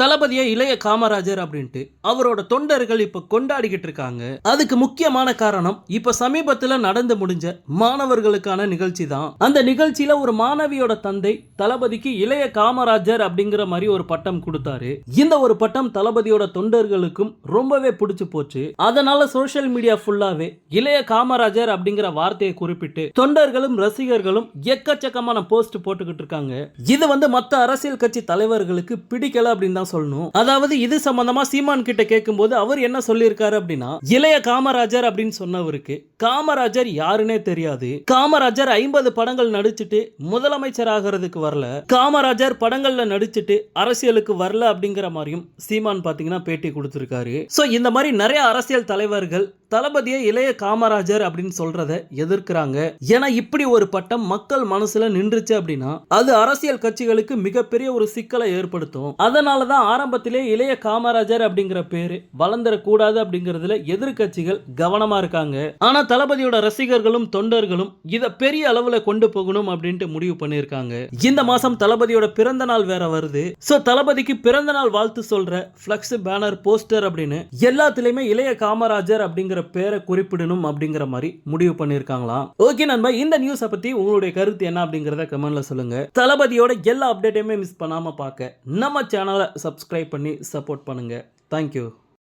தளபதியை இளைய காமராஜர் அப்படின்ட்டு அவரோட தொண்டர்கள் இப்ப கொண்டாடிக்கிட்டு இருக்காங்க. அதுக்கு முக்கியமான காரணம் இப்ப சமீபத்துல நடந்து முடிஞ்ச மாணவர்களுக்கான நிகழ்ச்சி தான். அந்த நிகழ்ச்சியில ஒரு மாணவியோட தந்தை தளபதிக்கு இளைய காமராஜர் அப்படிங்கிற மாதிரி ஒரு பட்டம் கொடுத்தாரு. இந்த ஒரு பட்டம் தளபதியோட தொண்டர்களுக்கும் ரொம்பவே பிடிச்சு போச்சு. அதனால சோஷியல் மீடியா ஃபுல்லாவே இளைய காமராஜர் அப்படிங்கிற வார்த்தையை குறிப்பிட்டு தொண்டர்களும் ரசிகர்களும் எக்கச்சக்கமான போஸ்ட் போட்டுக்கிட்டு இருக்காங்க. இது வந்து மத்த அரசியல் கட்சி தலைவர்களுக்கு பிடிக்கல அப்படின்னு தான் சொல்லணும். அதாவது இது சம்பந்தமா சீமான் கிட்ட கேட்கும்போது அவர் என்ன சொல்லியிருக்காரு அப்படின்னா இளைய காமராஜர் அப்படின்னு சொன்னவருக்கு காமராஜர் யாருன்னே தெரியாது. காமராஜர் ஐம்பது படங்கள் நடிச்சுட்டு முதலமைச்சர் ஆகிறதுக்கு வரல. காமராஜர் படங்கள்ல நடிச்சுட்டு அரசியலுக்கு வரல அப்படிங்கிற மாதிரியும் சீமான் பாத்தீங்கன்னா பேட்டி கொடுத்திருக்காரு. சோ இந்த மாதிரி நிறைய அரசியல் தலைவர்கள் தளபதியை இளைய காமராஜர் அப்படின்னு சொல்றத எதிர்க்கிறாங்க. ஏன்னா இப்படி ஒரு பட்டம் மக்கள் மனசுல நின்றுச்சு அப்படின்னா அது அரசியல் கட்சிகளுக்கு மிகப்பெரிய ஒரு சிக்கலை ஏற்படுத்தும். அதனாலதான் ஆரம்பத்திலே இளைய காமராஜர் அப்படிங்கிற பேரு வளர்ந்துடக்கூடாது அப்படிங்கறதுல எதிர்கட்சிகள் கவனமா இருக்காங்க. ஆனா தளபதியோட ரசிகர்களும் தொண்டர்களும் இதை பெரிய அளவுல கொண்டு போகணும் அப்படின்ட்டு முடிவு பண்ணியிருக்காங்க. இந்த மாசம் தளபதியோட பிறந்த நாள் வேற வருது. சோ தளபதிக்கு பிறந்த நாள் வாழ்த்து சொல்ற பிளக்ஸ் பேனர் போஸ்டர் அப்படின்னு எல்லாத்துலயுமே இளைய காமராஜர் அப்படிங்கிற பேரை குறிப்பிடணும் அப்படிங்கிற மாதிரி முடிவு பண்ணியிருக்காங்களாம் ஓகே நண்பா இந்த நியூஸை பற்றி உங்களுடைய கருத்து என்ன அப்படிங்கிறத கமெண்ட்ல சொல்லுங்க. தளபதியோட எல்லா அப்டேட்டையுமே மிஸ் பண்ணாமல் பார்க்க நம்ம சேனலை சப்ஸ்கிரைப் பண்ணி சப்போர்ட் பண்ணுங்க. தேங்க்யூ